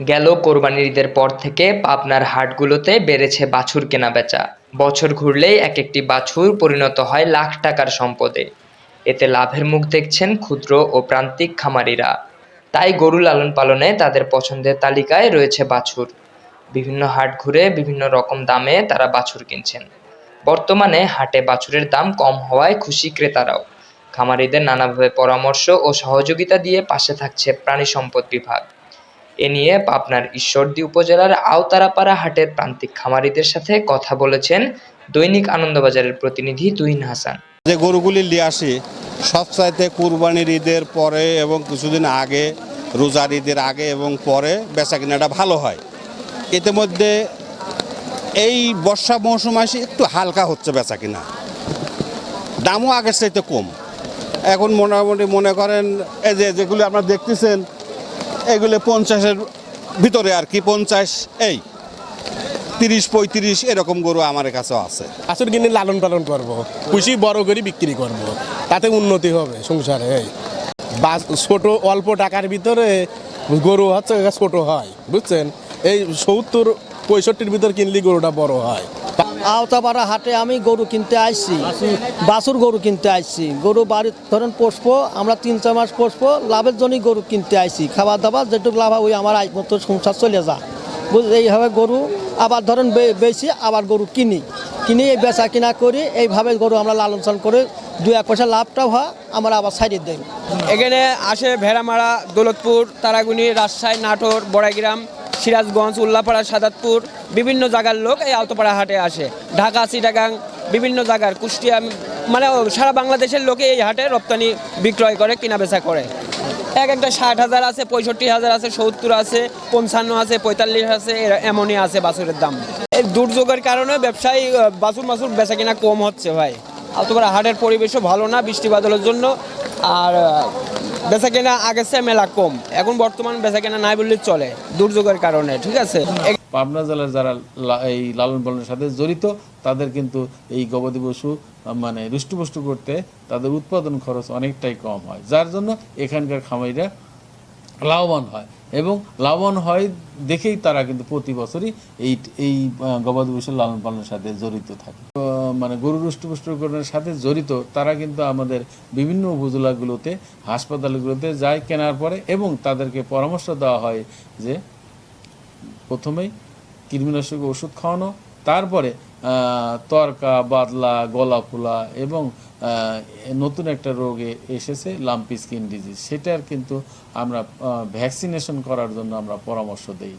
গেল কোরবানির ঈদের পর থেকে পাবনার হাটগুলোতে বেড়েছে বাছুর কেনাবেচা। বছর ঘুরলেই এক একটি বাছুর পরিণত হয় লাখ টাকার সম্পদে। এতে লাভের মুখ দেখছেন ক্ষুদ্র ও প্রান্তিক খামারিরা। তাই গরু লালন পালনে তাদের পছন্দের তালিকায় রয়েছে বাছুর। বিভিন্ন হাট ঘুরে বিভিন্ন রকম দামে তারা বাছুর কিনছেন। বর্তমানে হাটে বাছুরের দাম কম হওয়ায় খুশি ক্রেতারাও। খামারিদের নানাভাবে পরামর্শ ও সহযোগিতা দিয়ে পাশে থাকছে প্রাণী সম্পদ বিভাগ। এ নিয়ে পাবনার ঈশ্বরদী উপজেলার আওতারাপাড়া হাটের প্রান্তিক খামারিদের সাথে কথা বলেছেন দৈনিক আনন্দবাজারের প্রতিনিধি তুহিন হাসান। যে গরুগুলি নিয়ে আসি, সবচাইতে কুরবানির ঈদের পরে এবং কিছুদিন আগে, রোজার ঈদের আগে এবং পরে বেচা কিনাটা ভালো হয়। এতে মধ্যে এই বর্ষা মৌসুম আসে একটু হালকা হচ্ছে বেচা কিনা দামও আগের চাইতে কম। এখন মোটামুটি মনে করেন, এই যে যেগুলি আপনারা দেখতেছেন এগুলো পঞ্চাশের ভিতরে আর কি, পঞ্চাশ এই, তিরিশ পঁয়ত্রিশ এরকম গরু আমার কাছেও আছে। বাছুর কিনে লালন পালন করব, খুশি, বড় করে, বিক্রি করব, তাতে উন্নতি হবে সংসারে বাস, ছোট, অল্প টাকার ভিতরে গরু হচ্ছে ছোট হয়, বুঝছেন? এই সত্তর পঁয়ষট্টির ভিতর কিনলে গরুটা বড় হয়। আওতাপাড়া হাটে আমি গরু কিনতে আসছি বাছুর? গরু কিনতে আসছি গরু বাড়ির ধরেন পোষবো আমরা তিন চার মাস পোষবো লাভের জন্যই গরু কিনতে আসছি খাবার দাবার যেটুকু লাভ হয় ওই আমার আজ মতো সংসার চলে যা এইভাবে গরু আবার ধরেন বেশি আবার গরু কিনি। কিনে এই বেচা কিনা করি এইভাবে গরু আমরা লালন পালন করে দু এক পয়সা লাভটাও হয় আমরা আবার সাইডে দিই। এখানে আসে ভেড়ামারা দৌলতপুর তারাগুনি রাজশাহী নাটোর বড়াইগ্রাম সিরাজগঞ্জ, উল্লাপাড়া, সাদাতপুর বিভিন্ন জায়গার লোক এই আলতোপাড়া হাটে আসে। ঢাকা, চিটাগাং বিভিন্ন জায়গার কুষ্টিয়া মানে সারা বাংলাদেশের লোকে এই হাটে রপ্তানি বিক্রয় করে কেনা বেচা করে। এক একটা ষাট হাজার আছে, পঁয়ষট্টি হাজার আছে, সত্তর আছে, পঞ্চান্ন আছে, পঁয়তাল্লিশ আছে এমনই আছে বাছুরের দাম। এই দুর্যোগের কারণে ব্যবসায়ী বাছুর মাছুর বেচা কিনা কম হচ্ছে ভাই। আলতোপাড়া হাটের পরিবেশও ভালো না বৃষ্টি বাদলের জন্য। আর বেচা কেনা আগের চেয়ে মেলা কম এখন বর্তমান বেচা কেনা নাই বললে চলে দুর্যোগের কারণে ঠিক আছে? পাবনা জেলার যারা এই লালন পালনের সাথে জড়িত তাদের কিন্তু এই গবাদি পশু মানে রুষ্টপুষ্ট করতে তাদের উৎপাদন খরচ অনেকটাই কম হয় যার জন্য এখানকার খামারিরা লাভবান হয় এবং লাভবান হয় দেখেই তারা কিন্তু প্রতি বছরই এই এই গবাদি পশুর লালন পালনের সাথে জড়িত থাকে। তো, মানে গরু রুষ্টপুষ্টকরণের সাথে জড়িত, তারা কিন্তু আমাদের বিভিন্ন উপজেলাগুলোতে, হাসপাতালগুলোতে যায় কেনার পরে এবং তাদেরকে পরামর্শ দেওয়া হয় যে প্রথমেই কৃমিনাশক ওষুধ খাওয়ানো, তারপরে তরকা, বাদলা গলা ফোলা এবং নতুন একটা রোগে এসেছে লাম্পি স্কিন ডিজিজ। সেটার কিন্তু আমরা ভ্যাকসিনেশন করার জন্য আমরা পরামর্শ দেই।